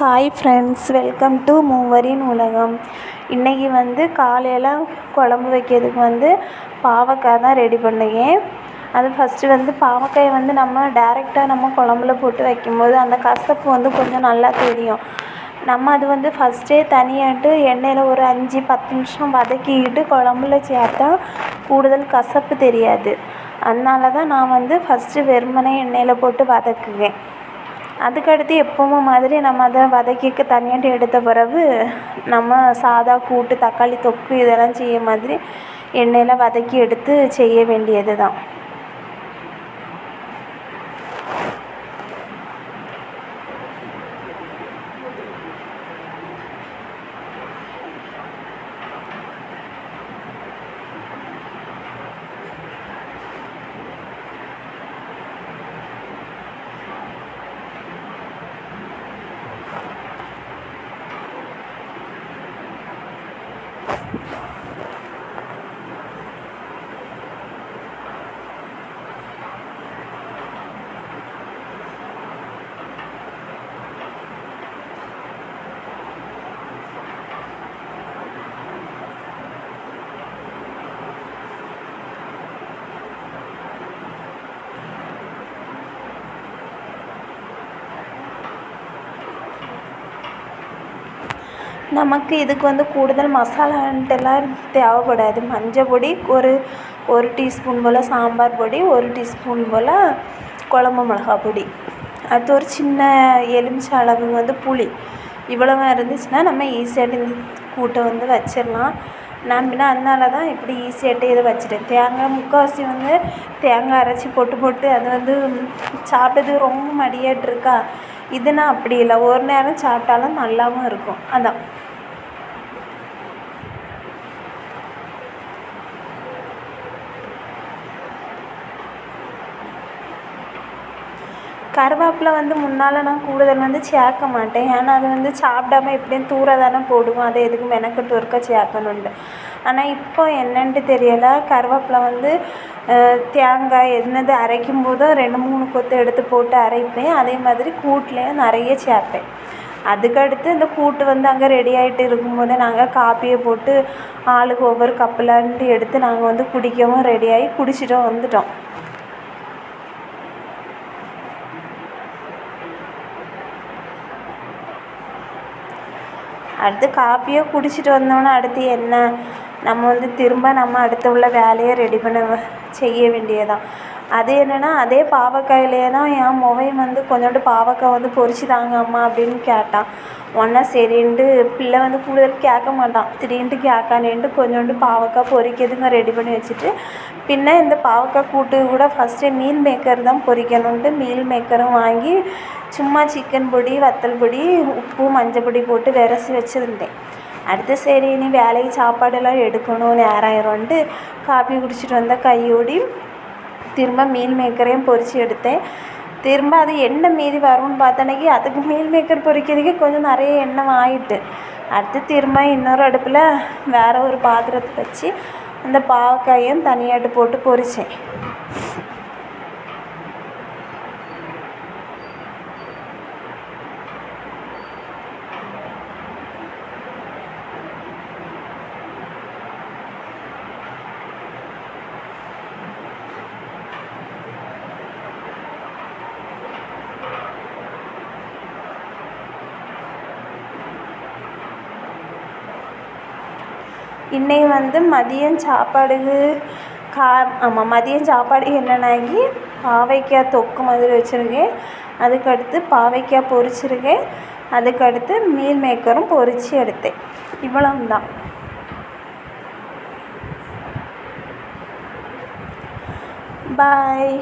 Hi friends welcome to மூவரின் உலகம். இன்றைக்கி வந்து காலையில் குழம்பு வைக்கிறதுக்கு வந்து பாவக்காய் தான் ரெடி பண்ணுவேன் அது ஃபஸ்ட்டு வந்து பாவக்காயை வந்து நம்ம டேரெக்டாக நம்ம குழம்புல போட்டு வைக்கும்போது அந்த கசப்பு வந்து கொஞ்சம் நல்லா தெரியும். நம்ம அது வந்து ஃபஸ்ட்டே தனியாட்டு எண்ணெயில் ஒரு அஞ்சு பத்து நிமிஷம் வதக்கிக்கிட்டு குழம்புல சேர்த்தா கூடுதல் கசப்பு தெரியாது. அதனால தான் நான் வந்து ஃபஸ்ட்டு வெறுமனே எண்ணெயில் போட்டு வதக்குவேன். அதுக்கடுத்து எப்பவும் மாதிரி நம்ம அதை வதக்கிக்க தனியாட்டு எடுத்த பிறகு நம்ம சாதா கூட்டு தக்காளி தொக்கு இதெல்லாம் செய்ய மாதிரி எண்ணெயில் வதக்கி எடுத்து செய்ய வேண்டியது தான் நமக்கு இதுக்கு வந்து கூடுதல் மசாலான்ட்டுலாம் தேவைப்படாது. மஞ்சள் பொடி ஒரு ஒரு டீஸ்பூன் போல் சாம்பார் பொடி ஒரு டீஸ்பூன் போல் குழம்பு மிளகா பொடி. அடுத்து ஒரு சின்ன எலுமிச்சை அளவு வந்து புளி. இவ்வளவு இருந்துச்சுன்னா நம்ம ஈஸியாக இந்த கூட்டை வந்து வச்சிடலாம். நான் பின்ன அதனால தான் இப்படி ஈஸியாகிட்டே இதை வச்சுட்டேன். தேங்காய் முக்கால்வாசி வந்து தேங்காய் அரைச்சி போட்டு போட்டு அது வந்து சாப்பிட்டது ரொம்ப மடியாட்டிருக்கா இதுனா அப்படி இல்லை. ஒரு நேரம் சாப்பிட்டாலும் நல்லாவும் இருக்கும். அதான். கருவேப்பிலை வந்து முன்னால் நான் கூடுதல் வந்து சேர்க்க மாட்டேன். ஏன்னா அது வந்து சாப்பிடாம எப்படியும் தூர தானே போடுவோம். அதை எதுக்கு மெனக்கெட்டு ஒருக்கா சேர்க்கணுன்ட்டு ஆனால் இப்போ என்னன்ட்டு தெரியலை. கருவேப்பிலை வந்து தேங்காய் என்னது அரைக்கும் போதும் ரெண்டு மூணு கொத்து எடுத்து போட்டு அரைப்பேன். அதே மாதிரி கூட்டிலையும் நிறைய சேர்ப்பேன். அதுக்கடுத்து இந்த கூட்டு வந்து அங்கே ரெடி ஆகிட்டு இருக்கும்போதே நாங்கள் காப்பியை போட்டு ஆளுக்கு ஒவ்வொரு கப்பலான்ட்டு எடுத்து நாங்கள் வந்து குடிக்கவும் ரெடியாகி குடிச்சிட்டும் வந்துட்டோம். அடுத்து காப்பியை குடிச்சிட்டு வந்தோன்னே அடுத்து என்ன? நம்ம வந்து திரும்ப நம்ம அடுத்து உள்ள வேலையை ரெடி பண்ண செய்ய வேண்டியதுதான். அது என்னென்னா அதே பாவக்காயிலே தான் என் மகன் வந்து கொஞ்சோண்டு பாவக்காய் வந்து பொரித்து தாங்க அம்மா அப்படின்னு கேட்டான். உடனே சரின்ட்டு பிள்ளை வந்து கூடுதல் கேட்க மாட்டான். திடீர்னுட்டு கேட்கானேன்ட்டு கொஞ்சோண்டு பாவக்காய் பொறிக்கிறதுங்க ரெடி பண்ணி வச்சுட்டு பின்ன இந்த பாவக்காய் கூட்டு கூட ஃபஸ்ட்டு மீல் மேக்கர் தான் பொரிக்கணுன்ட்டு மீல் மேக்கரும் வாங்கி சும்மா சிக்கன் பொடி வத்தல் பொடி உப்பு மஞ்சள் பொடி போட்டு விரசி வச்சுருந்தேன். அடுத்து சரி இனி வேலைக்கு சாப்பாடெல்லாம் எடுக்கணும் நேரம் ஆயிரும்ன்ட்டு காப்பி குடிச்சிட்டு வந்தால் கையோடி திரும்ப மீல் மேக்கரையும் பொறிச்சு எடுத்தேன். திரும்ப அது எண்ணெய் மீதி வரும்னு பார்த்தனைக்கி அதுக்கு மீல் மேக்கர் பொரிக்கிறதுக்கே கொஞ்சம் நிறைய எண்ணெய் ஆகிட்டு அடுத்து திரும்ப இன்னொரு அடுப்பில் வேறு ஒரு பாத்திரத்தை வச்சு அந்த பாவக்காயும் தனியாட்டு போட்டு பொறிச்சேன். இன்றைக்கி வந்து மதியம் சாப்பாடுக்கு கா ஆமாம் மதியம் சாப்பாடு என்னென்னாக்கி பாவைக்காய் தொக்கு மாதிரி வச்சுருக்கேன். அதுக்கடுத்து பாவைக்காய் பொரிச்சிருக்கேன். அதுக்கடுத்து மீல் மேக்கரும் பொரித்து எடுத்தேன். இவ்வளவு தான் பாய்